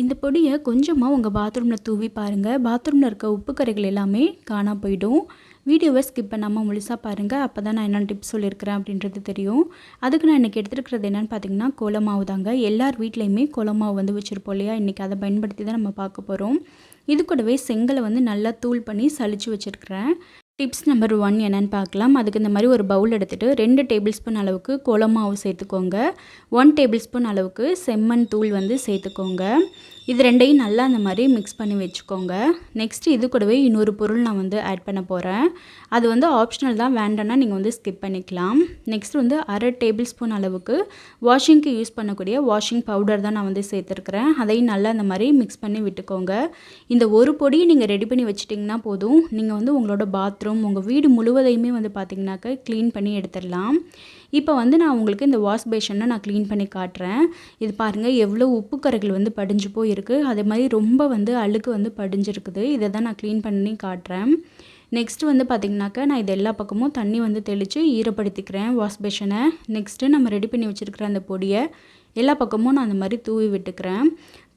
இந்த பொடியை கொஞ்சமாக உங்கள் பாத்ரூமில் தூவி பாருங்கள் பாத்ரூமில் இருக்க உப்பு கரைகள் எல்லாமே காணா போயிடும். வீடியோவை ஸ்கிப் பண்ணாமல் முழுசாக பாருங்கள் அப்போ தான் நான் என்னென்ன டிப்ஸ் சொல்லியிருக்கிறேன் அப்படின்றது தெரியும். அதுக்கு நான் இன்றைக்கி எடுத்துருக்கிறது என்னென்னு பார்த்தீங்கன்னா கோலமாவு தாங்க. எல்லார் வீட்லேயுமே கோலமாவு வந்து வச்சுருப்போம் இல்லையா? இன்றைக்கி அதை பயன்படுத்தி தான் நம்ம பார்க்க போகிறோம் இது கூடவே செங்கலை வந்து நல்லா தூள் பண்ணி சளிச்சு வச்சுருக்கிறேன். டிப்ஸ் நம்பர் ஒன் என்னென்னு பார்க்கலாம். அதுக்கு இந்த மாதிரி ஒரு பவுல் எடுத்துகிட்டு ரெண்டு டேபிள் ஸ்பூன் அளவுக்கு கோலமாவு சேர்த்துக்கோங்க. ஒன் டேபிள் ஸ்பூன் அளவுக்கு செம்மண் தூள் வந்து சேர்த்துக்கோங்க. இது ரெண்டையும் நல்லா அந்த மாதிரி மிக்ஸ் பண்ணி வச்சுக்கோங்க. நெக்ஸ்ட்டு இது கூடவே இன்னொரு பொருள் நான் வந்து ஆட் பண்ண போகிறேன் அது வந்து ஆப்ஷனல் தான் வேண்டாம்னா நீங்கள் வந்து ஸ்கிப் பண்ணிக்கலாம். நெக்ஸ்ட் வந்து அரை டேபிள் ஸ்பூன் அளவுக்கு வாஷிங்க்கு யூஸ் பண்ணக்கூடிய வாஷிங் பவுடர் தான் நான் வந்து சேர்த்துருக்குறேன். அதையும் நல்லா அந்த மாதிரி மிக்ஸ் பண்ணி விட்டுக்கோங்க. இந்த ஒரு பொடியை நீங்கள் ரெடி பண்ணி வச்சிட்டிங்கன்னா போதும். நீங்கள் வந்து உங்களோட பாத்ரூம் உங்கள் வீடு முழுவதையுமே வந்து பார்த்திங்கனாக்கா க்ளீன் பண்ணி எடுத்துடலாம். இப்போ வந்து நான் உங்களுக்கு இந்த வாஷ் பேஷனை நான் க்ளீன் பண்ணி காட்டுறேன். இது பாருங்கள் எவ்வளோ உப்பு கரைகள் வந்து படிஞ்சு போயிருக்கு. அதே மாதிரி ரொம்ப வந்து அழுக்கு வந்து படிஞ்சிருக்குது. இதை தான் நான் க்ளீன் பண்ணி காட்டுறேன். நெக்ஸ்ட்டு வந்து பார்த்திங்கனாக்கா நான் இது எல்லா பக்கமும் தண்ணி வந்து தெளித்து ஈரப்படுத்திக்கிறேன் வாஷ் பேஷனை நெக்ஸ்ட்டு நம்ம ரெடி பண்ணி வச்சுருக்கிற அந்த பொடியை எல்லா பக்கமும் நான் அந்த மாதிரி தூவி விட்டுக்கிறேன்.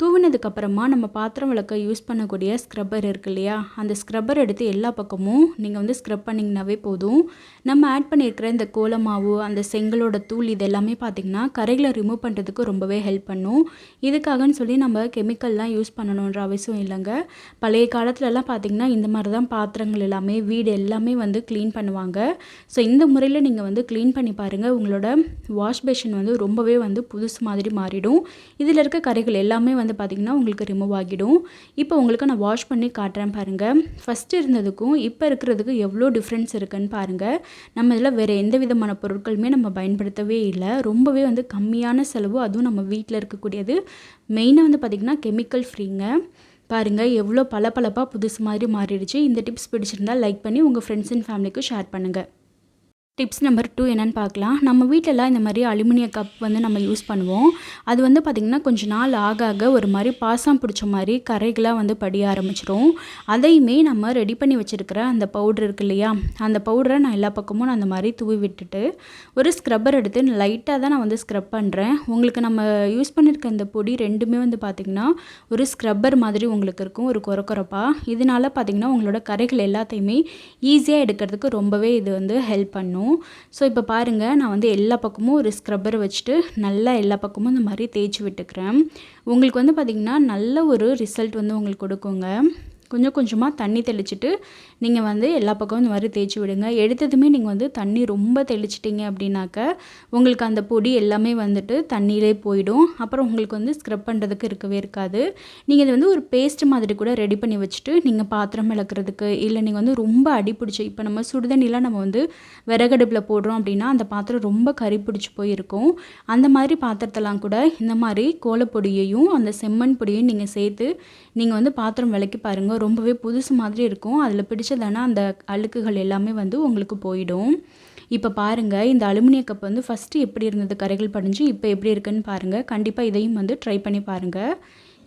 தூவினதுக்கப்புறமா நம்ம பாத்திரம் விளக்க யூஸ் பண்ணக்கூடிய ஸ்க்ரப்பர் இருக்கு இல்லையா? அந்த ஸ்க்ரப்பர் எடுத்து எல்லா பக்கமும் நீங்கள் வந்து ஸ்க்ரப் பண்ணிங்கனாவே போதும். நம்ம ஆட் பண்ணியிருக்கிற இந்த கோலமாவு அந்த செங்கலோட தூள் இது எல்லாமே பார்த்திங்கன்னா கரைகளை ரிமூவ் பண்ணுறதுக்கு ரொம்பவே ஹெல்ப் பண்ணும். இதுக்காகன்னு சொல்லி நம்ம கெமிக்கல்லாம் யூஸ் பண்ணணுன்ற அவசியம் இல்லைங்க. பழைய காலத்துலலாம் பார்த்திங்கன்னா இந்த மாதிரி தான் பாத்திரங்கள் எல்லாமே வீடு எல்லாமே வந்து க்ளீன் பண்ணுவாங்க. ஸோ இந்த முறையில் நீங்கள் வந்து க்ளீன் பண்ணி பாருங்கள் உங்களோட வாஷ் பேஷன் வந்து ரொம்பவே வந்து புதுசு மாதிரி மாறிடும். இதில் இருக்க கரைகள் எல்லாமே வந்து வந்து பார்த்திங்கன்னா உங்களுக்கு ரிமூவ் ஆகிடும். இப்போ உங்களுக்கு நான் வாஷ் பண்ணி காட்டுறேன் பாருங்கள் ஃபஸ்ட்டு இருந்ததுக்கும் இப்போ இருக்கிறதுக்கு எவ்வளோ டிஃப்ரென்ஸ் இருக்குன்னு பாருங்கள் நம்ம இதில் வேறு எந்த விதமான பொருட்களுமே நம்ம பயன்படுத்தவே இல்லை. ரொம்பவே வந்து கம்மியான செலவு அதுவும் நம்ம வீட்டில் இருக்கக்கூடியது. மெயினாக வந்து பார்த்திங்கன்னா கெமிக்கல் ஃப்ரீங்க பாருங்கள் எவ்வளோ பளபளப்பாக புதுசு மாதிரி மாறிடுச்சு. இந்த டிப்ஸ் பிடிச்சிருந்தால் லைக் பண்ணி உங்கள் ஃப்ரெண்ட்ஸ் அண்ட் ஃபேமிலிக்கு ஷேர் பண்ணுங்கள் டிப்ஸ் நம்பர் டூ என்னென்னு பார்க்கலாம். நம்ம வீட்டிலலாம் இந்த மாதிரி அலுமினிய கப் வந்து நம்ம யூஸ் பண்ணுவோம். அது வந்து பார்த்திங்கன்னா கொஞ்சம் நாள் ஆக ஆக ஒரு மாதிரி பாசம் பிடிச்ச மாதிரி கரைகளாக வந்து படிய ஆரம்பிச்சிரும். அதையுமே நம்ம ரெடி பண்ணி வச்சுருக்கிற அந்த பவுடர் இருக்கு இல்லையா? அந்த பவுடரை நான் எல்லா பக்கமும் நான் அந்த மாதிரி தூவி விட்டுட்டு ஒரு ஸ்க்ரப்பர் எடுத்து லைட்டாக தான் நான் வந்து ஸ்க்ரப் பண்ணுறேன் உங்களுக்கு நம்ம யூஸ் பண்ணியிருக்க அந்த பொடி ரெண்டுமே வந்து பார்த்திங்கன்னா ஒரு ஸ்க்ரப்பர் மாதிரி உங்களுக்கு இருக்கும் ஒரு குறக்குறப்பாக இதனால் பார்த்திங்கன்னா உங்களோட கரைகள் எல்லாத்தையுமே ஈஸியாக எடுக்கிறதுக்கு ரொம்பவே இது வந்து ஹெல்ப் பண்ணும். ஸோ இப்போ பாருங்கள் நான் வந்து எல்லா பக்கமும் ஒரு ஸ்க்ரப்பர் வச்சுட்டு நல்லா எல்லா பக்கமும் இந்த மாதிரி தேய்ச்சி விட்டுக்கிறேன். உங்களுக்கு வந்து பார்த்திங்கன்னா நல்ல ஒரு ரிசல்ட் வந்து உங்களுக்கு கொடுக்குங்க. கொஞ்சம் கொஞ்சமாக தண்ணி தெளிச்சுட்டு நீங்கள் வந்து எல்லா பக்கமும் இந்த மாதிரி தேய்ச்சி விடுங்க. எடுத்ததுமே நீங்கள் வந்து தண்ணி ரொம்ப தெளிச்சிட்டிங்க அப்படின்னாக்க உங்களுக்கு அந்த பொடி எல்லாமே வந்துட்டு தண்ணியிலே போயிடும். அப்புறம் உங்களுக்கு வந்து ஸ்க்ரப் பண்ணுறதுக்கு இருக்கவே இருக்காது. நீங்கள் இது வந்து ஒரு பேஸ்ட் மாதிரி கூட ரெடி பண்ணி வச்சுட்டு நீங்கள் பாத்திரம் விளக்குறதுக்கு இல்லை நீங்கள் வந்து ரொம்ப அடி பிடிச்சி இப்போ நம்ம சுடுதண்ணிலாம் நம்ம வந்து விறகடுப்பில் போடுறோம் அப்படின்னா அந்த பாத்திரம் ரொம்ப கறி பிடிச்சி போயிருக்கும். அந்த மாதிரி பாத்திரத்தெல்லாம் கூட இந்த மாதிரி கோலப்பொடியையும் அந்த செம்மண் பொடியையும் நீங்கள் சேர்த்து நீங்கள் வந்து பாத்திரம் விளக்கி பாருங்கள் ரொம்பவே புதுசு மாதிரி இருக்கும். அதில் பிடிச்சதுன்னா அந்த அழுக்குகள் எல்லாமே வந்து உங்களுக்கு போயிடும். இப்போ பாருங்கள் இந்த அலுமினிய கப் வந்து ஃபஸ்ட்டு எப்படி இருந்தது? கரைகள் படிஞ்சு இப்போ எப்படி இருக்குன்னு பாருங்கள் கண்டிப்பாக இதையும் வந்து ட்ரை பண்ணி பாருங்கள்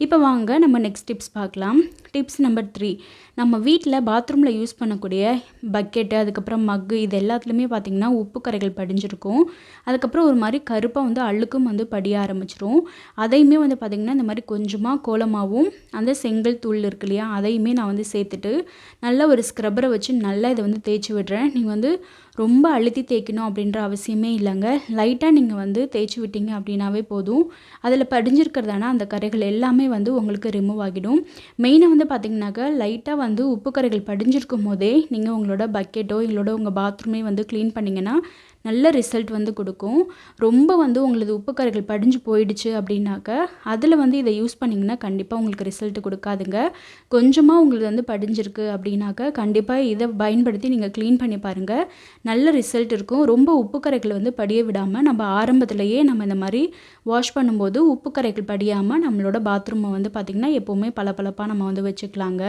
இப்போ வாங்க நம்ம நெக்ஸ்ட் டிப்ஸ் பார்க்கலாம். டிப்ஸ் நம்பர் த்ரீ நம்ம வீட்டில் பாத்ரூமில் யூஸ் பண்ணக்கூடிய பக்கெட்டு அதுக்கப்புறம் மக்கு இது எல்லாத்துலேயுமே பார்த்திங்கன்னா உப்பு கரைகள் படிஞ்சிருக்கும். அதுக்கப்புறம் ஒரு மாதிரி கருப்பாக வந்து அழுக்கும் வந்து படிய ஆரம்பிச்சிரும். அதையுமே வந்து பார்த்திங்கன்னா இந்த மாதிரி கொஞ்சமாக கோலமாகவும் அந்த செங்கல் தூள் இருக்கு இல்லையா அதையுமே நான் வந்து சேர்த்துட்டு நல்லா ஒரு ஸ்க்ரப்பரை வச்சு நல்லா இதை வந்து தேய்ச்சி விடுறேன். நீங்கள் வந்து ரொம்ப அழுத்தி தேய்க்கணும் அப்படின்ற அவசியமே இல்லைங்க. லைட்டாக நீங்கள் வந்து தேய்ச்சி விட்டீங்க அப்படின்னாவே போதும். அதில் படிஞ்சிருக்கிறதான அந்த கரைகள் எல்லாமே வந்து உங்களுக்கு ரிமூவ் ஆகிடும். மெயினாக வந்து பார்த்திங்கனாக்கா லைட்டாக வந்து உப்பு கரைகள் படிஞ்சிருக்கும் போதே நீங்கள் உங்களோட பக்கெட்டோ இல்லோட உங்கள் பாத்ரூமே வந்து க்ளீன் பண்ணிங்கன்னா நல்ல ரிசல்ட் வந்து கொடுக்கும். ரொம்ப வந்து உங்களது உப்பு கரைகள் படிஞ்சு போயிடுச்சு அப்படின்னாக்க அதில் வந்து இதை யூஸ் பண்ணிங்கன்னா கண்டிப்பாக உங்களுக்கு ரிசல்ட் கொடுக்காதுங்க. கொஞ்சமாக உங்களுக்கு வந்து படிஞ்சிருக்கு அப்படின்னாக்க கண்டிப்பாக இதை பயன்படுத்தி நீங்கள் க்ளீன் பண்ணி பாருங்கள் நல்ல ரிசல்ட் இருக்கும். ரொம்ப உப்பு கரைகள் வந்து படிய விடாமல் நம்ம ஆரம்பத்திலேயே நம்ம இந்த மாதிரி வாஷ் பண்ணும்போது உப்பு கரைகள் படியாமல் நம்மளோட பாத்ரூமை வந்து பார்த்திங்கன்னா எப்போவுமே பளபளப்பாக நம்ம வந்து வச்சுக்கலாங்க.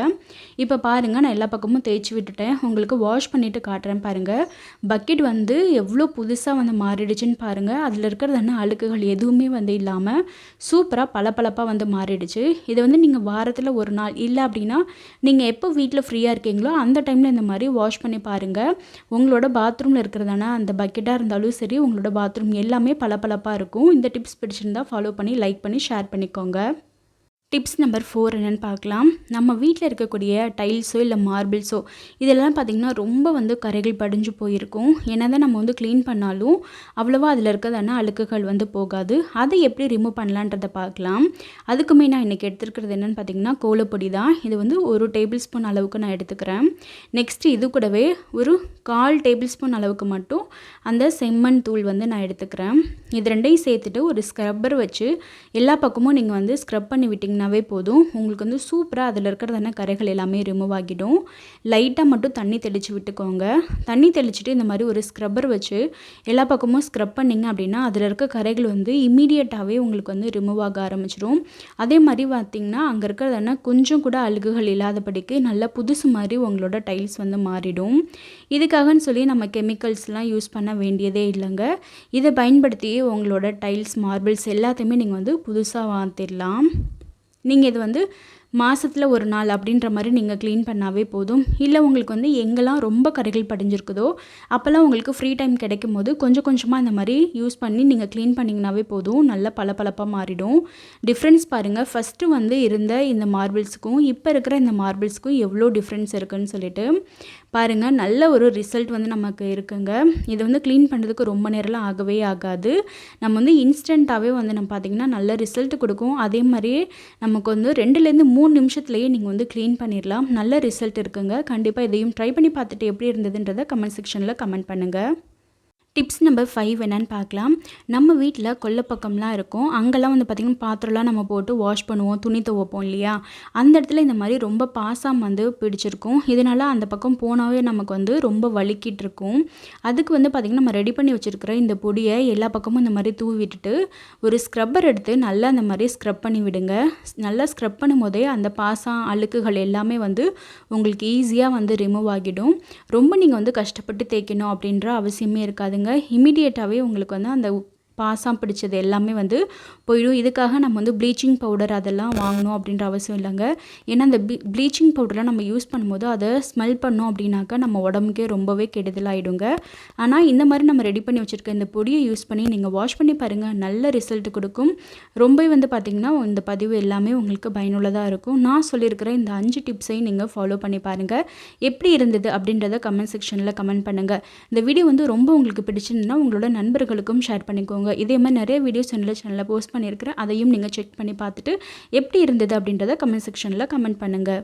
இப்போ பாருங்கள் நான் எல்லா பக்கமும் தேய்ச்சி விட்டுட்டேன். உங்களுக்கு வாஷ் பண்ணிவிட்டு காட்டுறேன் பாருங்கள் பக்கெட் வந்து எவ்வளோ எவ்வளோ புதுசாக வந்து மாறிடுச்சுன்னு பாருங்கள் அதில் இருக்கிறதான அழுக்குகள் எதுவுமே வந்து இல்லாமல் சூப்பராக பளபளப்பாக வந்து மாறிடுச்சு. இதை வந்து நீங்கள் வாரத்தில் ஒரு நாள் இல்லை அப்படின்னா நீங்கள் எப்போ வீட்டில் ஃப்ரீயாக இருக்கீங்களோ அந்த டைமில் இந்த மாதிரி வாஷ் பண்ணி பாருங்கள் உங்களோட பாத்ரூமில் இருக்கிறதான அந்த பக்கெட்டாக இருந்தாலும் சரி உங்களோட பாத்ரூம் எல்லாமே பளபளப்பாக இருக்கும். இந்த டிப்ஸ் பிடிச்சிருந்தா ஃபாலோ பண்ணி லைக் பண்ணி ஷேர் பண்ணிக்கோங்க. டிப்ஸ் நம்பர் ஃபோர் என்னென்னு பார்க்கலாம். நம்ம வீட்டில் இருக்கக்கூடிய டைல்ஸோ இல்லை மார்பிள்ஸோ இதெல்லாம் பார்த்திங்கன்னா ரொம்ப வந்து கரைகள் படிஞ்சு போயிருக்கும். என்ன தான் நம்ம வந்து க்ளீன் பண்ணாலும் அவ்வளோவா அதில் இருக்கிறதான அழுக்குகள் வந்து போகாது. அதை எப்படி ரிமூவ் பண்ணலான்றதை பார்க்கலாம். அதுக்குமே நான் இன்றைக்கி எடுத்துருக்கிறது என்னென்னு பார்த்தீங்கன்னா கோலப்பொடி தான். இது வந்து ஒரு டேபிள் ஸ்பூன் அளவுக்கு நான் எடுத்துக்கிறேன். நெக்ஸ்ட்டு இது கூடவே ஒரு கால் டேபிள் ஸ்பூன் அளவுக்கு மட்டும் அந்த செம்மண் தூள் வந்து நான் எடுத்துக்கிறேன். இது ரெண்டையும் சேர்த்துட்டு ஒரு ஸ்க்ரப்பர் வச்சு எல்லா பக்கமும் நீங்கள் வந்து ஸ்க்ரப் பண்ணி விட்டிங்கனாவே போதும். உங்களுக்கு வந்து சூப்பராக அதில் இருக்கிறதான கரைகள் எல்லாமே ரிமூவ் ஆகிடும். லைட்டாக மட்டும் தண்ணி தெளித்து விட்டுக்கோங்க. தண்ணி தெளிச்சுட்டு இந்த மாதிரி ஒரு ஸ்க்ரப்பர் வச்சு எல்லா பக்கமும் ஸ்க்ரப் பண்ணிங்க அப்படின்னா அதில் இருக்க கரைகள் வந்து இம்மீடியட்டாகவே உங்களுக்கு வந்து ரிமூவ் ஆக ஆரம்பிச்சிடும் அதே மாதிரி பார்த்திங்கன்னா அங்கே இருக்கிறதான கொஞ்சம் கூட அழுகுகள் இல்லாதபடிக்கு நல்லா புதுசு மாதிரி உங்களோட டைல்ஸ் வந்து மாறிடும். இதுக்காகன்னு சொல்லி நம்ம கெமிக்கல்ஸ்லாம் யூஸ் யூஸ் பண்ண வேண்டியதே இல்லைங்க. இதை பயன்படுத்தி உங்களோட டைல்ஸ் மார்பிள்ஸ் எல்லாத்தையுமே நீங்கள் வந்து புதுசாக வாத்திடலாம் நீங்கள் இது வந்து மாதத்தில் ஒரு நாள் அப்படின்ற மாதிரி நீங்கள் க்ளீன் பண்ணாவே போதும். இல்லை உங்களுக்கு வந்து எங்கெல்லாம் ரொம்ப கரைகள் படிஞ்சிருக்குதோ அப்போல்லாம் உங்களுக்கு ஃப்ரீ டைம் கிடைக்கும் போது கொஞ்சம் கொஞ்சமாக இந்த மாதிரி யூஸ் பண்ணி நீங்கள் க்ளீன் பண்ணிங்கனாவே போதும். நல்ல பளபளப்பாக மாறிடும். டிஃப்ரென்ஸ் பாருங்கள் ஃபஸ்ட்டு வந்து இருந்த இந்த மார்பிள்ஸுக்கும் இப்போ இருக்கிற இந்த மார்பிள்ஸுக்கும் எவ்வளோ டிஃப்ரென்ஸ் இருக்குதுன்னு சொல்லிட்டு. பாருங்கள் நல்ல ஒரு ரிசல்ட் வந்து நமக்கு இருக்குங்க. இதை வந்து க்ளீன் பண்ணுறதுக்கு ரொம்ப நேரம்லாம் ஆகவே ஆகாது. நம்ம வந்து இன்ஸ்டண்ட்டாகவே வந்து நம்ம பார்த்திங்கன்னா நல்ல ரிசல்ட் கொடுக்கும். அதே மாதிரியே நமக்கு வந்து ரெண்டுலேருந்து மூணு நிமிஷத்துலேயே நீங்கள் வந்து க்ளீன் பண்ணிடலாம் நல்ல ரிசல்ட் இருக்குங்க. கண்டிப்பாக இதையும் ட்ரை பண்ணி பார்த்துட்டு எப்படி இருந்ததுன்றதை கமெண்ட் செக்ஷனில் கமெண்ட் பண்ணுங்கள் டிப்ஸ் நம்பர் ஃபைவ் என்னென்னு பார்க்கலாம். நம்ம வீட்டில் கொல்லை பக்கம்லாம் இருக்கும். அங்கெல்லாம் வந்து பார்த்திங்கன்னா பாத்திரம்லாம் நம்ம போட்டு வாஷ் பண்ணுவோம் துணி துவைப்போம் இல்லையா? அந்த இடத்துல இந்த மாதிரி ரொம்ப பாசம் வந்து பிடிச்சிருக்கும். இதனால் அந்த பக்கம் போனாவே நமக்கு வந்து ரொம்ப வலிக்கிட்டு இருக்கும். அதுக்கு வந்து பார்த்திங்கன்னா நம்ம ரெடி பண்ணி வச்சுருக்கிற இந்த பொடியை எல்லா பக்கமும் இந்த மாதிரி தூவி விட்டுட்டு ஒரு ஸ்க்ரப்பர் எடுத்து நல்லா அந்த மாதிரி ஸ்க்ரப் பண்ணி விடுங்க. நல்லா ஸ்க்ரப் பண்ணும் போதே அந்த பாசம் அழுக்குகள் எல்லாமே வந்து உங்களுக்கு ஈஸியாக வந்து ரிமூவ் ஆகிடும். ரொம்ப நீங்கள் வந்து கஷ்டப்பட்டு தேய்க்கணும் அப்படின்ற அவசியமே இருக்காதுங்க. பாருங்கள் இமீடியட்டாகவே உங்களுக்கு வந்து அந்த பாசம் பிடிச்சது எல்லாமே வந்து போயிடும். இதுக்காக நம்ம வந்து ப்ளீச்சிங் பவுடர் அதெல்லாம் வாங்கணும் அப்படின்ற அவசியம் இல்லைங்க. ஏன்னா அந்த ப்ளீச்சிங் பவுடர்லாம் நம்ம யூஸ் பண்ணும்போது அதை ஸ்மெல் பண்ணோம் அப்படின்னாக்கா நம்ம உடம்புக்கே ரொம்பவே கெடுதலாகிடுங்க ஆனால் இந்த மாதிரி நம்ம ரெடி பண்ணி வச்சுருக்க இந்த பொடியை யூஸ் பண்ணி நீங்கள் வாஷ் பண்ணி பாருங்கள் நல்ல ரிசல்ட் கொடுக்கும். ரொம்ப வந்து பார்த்திங்கன்னா இந்த பதிவு எல்லாமே உங்களுக்கு பயனுள்ளதாக இருக்கும். நான் சொல்லியிருக்கிற இந்த அஞ்சு டிப்ஸையும் நீங்கள் ஃபாலோ பண்ணி பாருங்கள் எப்படி இருந்தது அப்படின்றத கமெண்ட் செக்ஷனில் கமெண்ட் பண்ணுங்கள் இந்த வீடியோ வந்து ரொம்ப உங்களுக்கு பிடிச்சிருந்தா உங்களோட நண்பர்களுக்கும் ஷேர் பண்ணிக்கோங்க. பண்ணிக்கோங்க இதே மாதிரி நிறைய வீடியோஸ் என்னோட சேனலில் போஸ்ட் பண்ணியிருக்கிறேன். அதையும் நீங்கள் செக் பண்ணி பார்த்துட்டு எப்படி இருந்தது அப்படின்றத கமெண்ட் செக்ஷனில் கமெண்ட் பண்ணுங்கள்